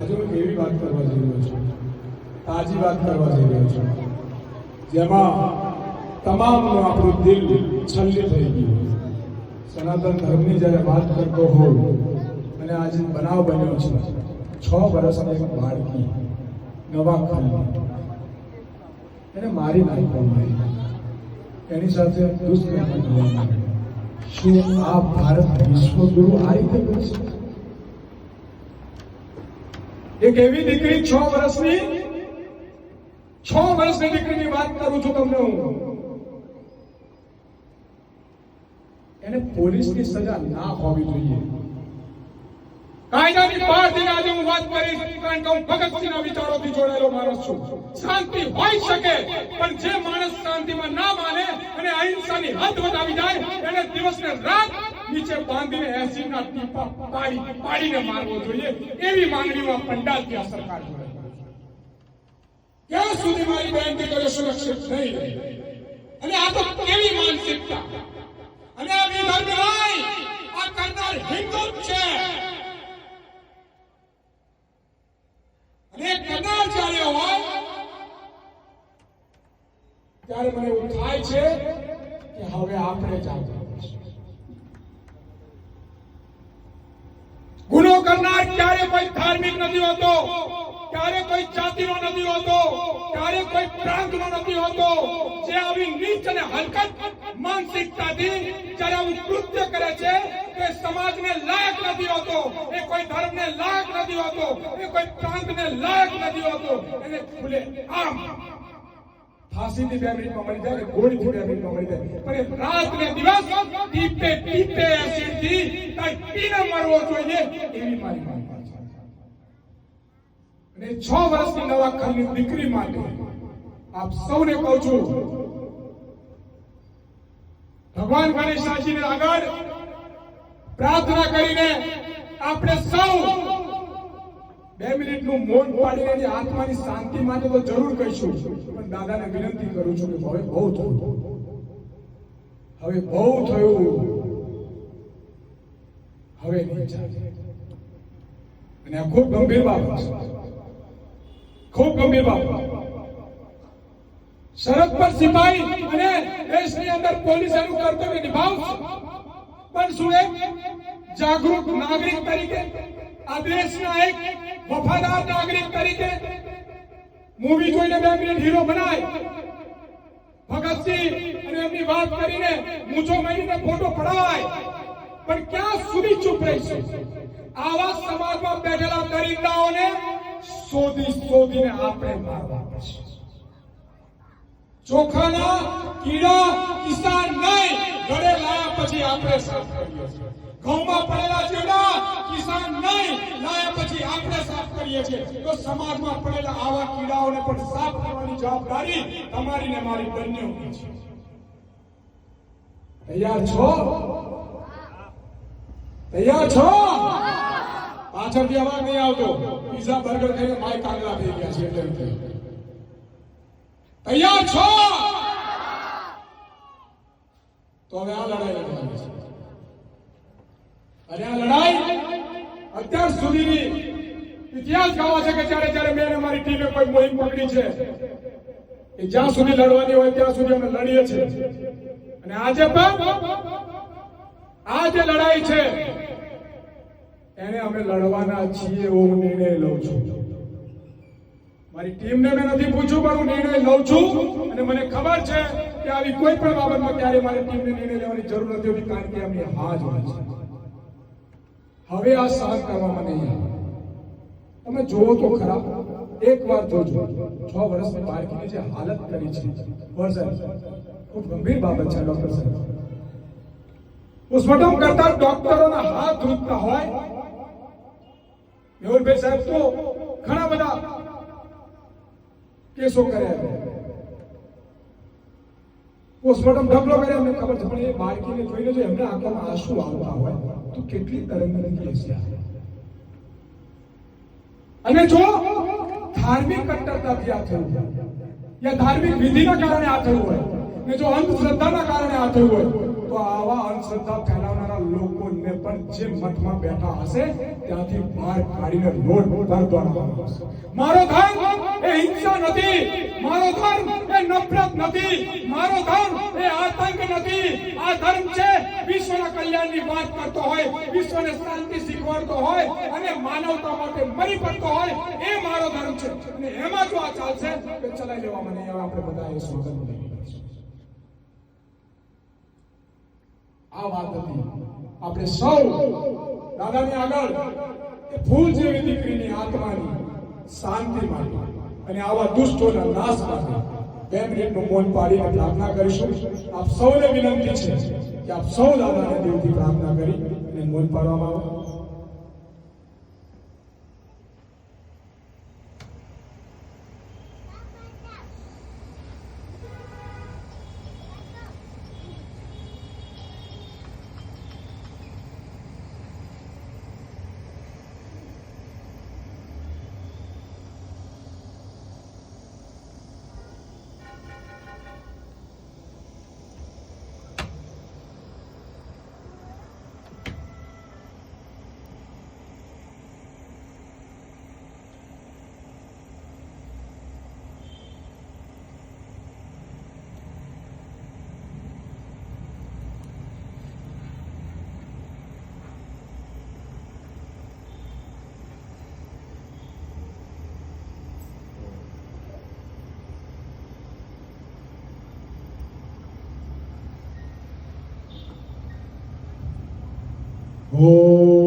આજે હું એવી વાત કરવા જઈ રહ્યો છું? તાજી વાત કરવા જઈ રહ્યો છું. જેમાં તમામનું આપણું દિલ છલ્લી થઈ ગયું સનાતન ધર્મની જ્યારે વાત કરતો હોઉં અને આજે બનાવ બન્યો છે, છ વર્ષની એક બાળકી, નવા ખાલી એને મારી નાખવામાં આવી એની સાથે દુષ્કર્મ શું આ ભારત વિશ્વગુરુ આ રીતે કરશે એક એવી દીકરી છ વર્ષની છ વર્ષની દીકરીની વાત કરું છું તમને હું. એને પોલીસની સજા ના હોવી જોઈએ. કાયદાની બહારથી આજે હું વાત કરીશ, કારણ કે હું ભગતસિંહના વિચારોથી જોડાયેલો માણસ છું. શાંતિ હોઈ શકે, પણ જે માણસ શાંતિમાં ના માને અને અહિંસાની હદ વધાવી જાય, એને દિવસને રાત નીચે બાંધીને એસિડના ટીપા પાડી પાડીને મારવો જોઈએ. એવી માંગણીમાં પંડાલ ત્યાં સરકાર ક્યાં સુધી મારી બહેન દીકરીઓ સુરક્ષિત નહીં અને આ તો કેવી માનસિકતા? અને આ વિધર્મ નહીં આ કરનાર હિન્દુ છે. અને કરનાર જ્યારે હોય, ત્યારે મને એવું થાય છે કે હવે આપણે જ આગળ વધીશું. ગુનો કરનાર ક્યારે કોઈ ધાર્મિક નથી હોતો, ક્યારે કોઈ જાતિનો નથી હોતો, ક્યારે કોઈ પ્રાંતનો નથી હોતો, જે આવી નીચ અને હલકત માનસિકતાથી જ્યારે આવું કૃત્ય કરે છે, તે સમાજને લાયક નથી હોતો, એ કોઈ ધર્મને લાયક નથી હોતો, એ કોઈ પ્રાંતને લાયક નથી હોતો, એને ખુલે આમ. ફાંસીથી બે મિનિટમાં મળી જાય ગોળીથી બે મિનિટમાં મળી જાય. પણ રાત ને દિવસ ટીપે ટીપે એસિડથી કઈ પીને મરવો જોઈએ, એવી મારી માંગ અને છ વર્ષની નવા ખાલી દીકરી માટે આપ સૌને કહું છું, ભગવાન ગણેશાજીને આગળ પ્રાર્થના કરીને આપણે સૌ બે મિનિટનું મૌન પાડીને આત્માની શાંતિ માટે તો જરૂર કહીશું, પણ દાદાને વિનંતી કરું છું કે હવે બહુ થયું. હવે બહુ થયું. હવે અને આ ખૂબ ગંભીર બાબત છે. ખૂબ ગંભીર બાબત. સરહદ પર સિપાહી અને દેશની અંદર પોલીસ એનું કર્તવ્ય નિભાવશે પણ શું એક જાગૃત નાગરિક તરીકે, આ દેશના એક વફાદાર નાગરિક તરીકે મૂવી જોઈને બે મિનિટ હીરો બનાય. ભગતસિંહ અને એમની વાત કરીને મૂછો મારીને ફોટો પડાવાય. પણ ક્યાં સુધી ચૂપ રહીશું? આવા સમાજમાં બેઠેલા દરિંદાઓને શોધી શોધીને આપણે મારવા પડશે. ચોખાના કીડા કિસાન નહીં ઘરે લાયા પછી આપણે સાફ કરીએ છીએ. ઘઉંમાં પડેલા ચીડા કિસાન નહીં, લાયા પછી આપણે સાફ કરીએ છીએ. તો સમાજમાં પડેલા આવા કીડાઓને પણ સાફ કરવાની જવાબદારી તમારી ને મારી બંનેની છે. તૈયાર છો? તૈયાર છો? પાછળથી અવાજ નહીં આવતો. પીઝા, બર્ગર ખાઈને માય કાગડા થઈ ગયા છે એટલે રીતે. તૈયાર છો? તો હવે આ લડાઈ લડવાની છે. અને આ લડાઈ અત્યાર સુધીની ઇતિહાસ ગાવા છે કે જ્યારે જ્યારે મેં અમારી મારી ટીમે કોઈ મોહિમ પકડી છે, એ જ્યાં સુધી લડવાની હોય ત્યાં સુધી અમે લડીએ છીએ. અને આજે પણ આ જે લડાઈ છે એને અમે લડવાના છીએ એવો હું નિર્ણય લઉં છું. મારી ટીમને મેં નથી પૂછ્યું, પણ હું નિર્ણય લઉં છું. અને મને ખબર છે કે આવી કોઈ પણ બાબતમાં ક્યારે મારી ટીમને નિર્ણય લેવાની જરૂર નથી હોતી, કારણ કે એમની હા જ હોય છે. હવે આ સહન કરવામાં નહીં તમે જોવો તો ખરા એક વાર જોજો. છ વર્ષની બાળકીની જે હાલત કરી છે. વર્ઝન ખૂબ ગંભીર બાબત છે, ડોક્ટર સાહેબ. પોસ્ટમોર્ટમ કરતા ડોક્ટરોના હાથ ધ્રુજતા હોય મેહુલભાઈ સાહેબ તો ઘણા બધા કેસો કર્યા પોસ્ટમોર્ટમ ઢગલો કર્યા અમને ખબર છે, પણ એ બાળકીને જોઈને જો એમને આંખોમાં આંસુ આવતા હોય, તો કેટલી તરંગી હશે અને જો ધાર્મિક કટ્ટરતાથી આ થયું યા ધાર્મિક વિધિના કારણે આ થયું હોય, ને જો અંધશ્રદ્ધાના કારણે આ થયું હોય તો આવા અંધશ્રદ્ધા ફેલાવનારા લોકોને પણ જે મઠમાં બેઠા હશે, ત્યાંથી બહાર કાઢીને રોડ પર દોડવાનો મારો ધર્મ એ હિંસા નથી, મારો ધર્મ એ નફરત નથી, મારો ધર્મ એ આતંક નથી. આ ધર્મ છે, વિશ્વના કલ્યાણની વાત કરતો હોય, વિશ્વને શાંતિ શીખવાડતો હોય અને માનવતા માટે મરી પડતો હોય, એ મારો ધર્મ છે. અને એમાં જો આ ચાલશે, તો ચલાઈ લેવા મને એવા આપણે બધા એ સ્લોગન આ વાત હતી. આપણે સૌ દાદાની આગળ એ ફૂલ જેવી દીકરીની આત્માની શાંતિ માટે અને આવા દુષ્ટોના નાશ માટે બે મિનિટનું મૌન પાડીને પ્રાર્થના કરીશું. આપ સૌને વિનંતી છે કે આપ સૌ દાદાને દેવથી પ્રાર્થના કરી અને મૌન પાડવામાં આવો. Oh.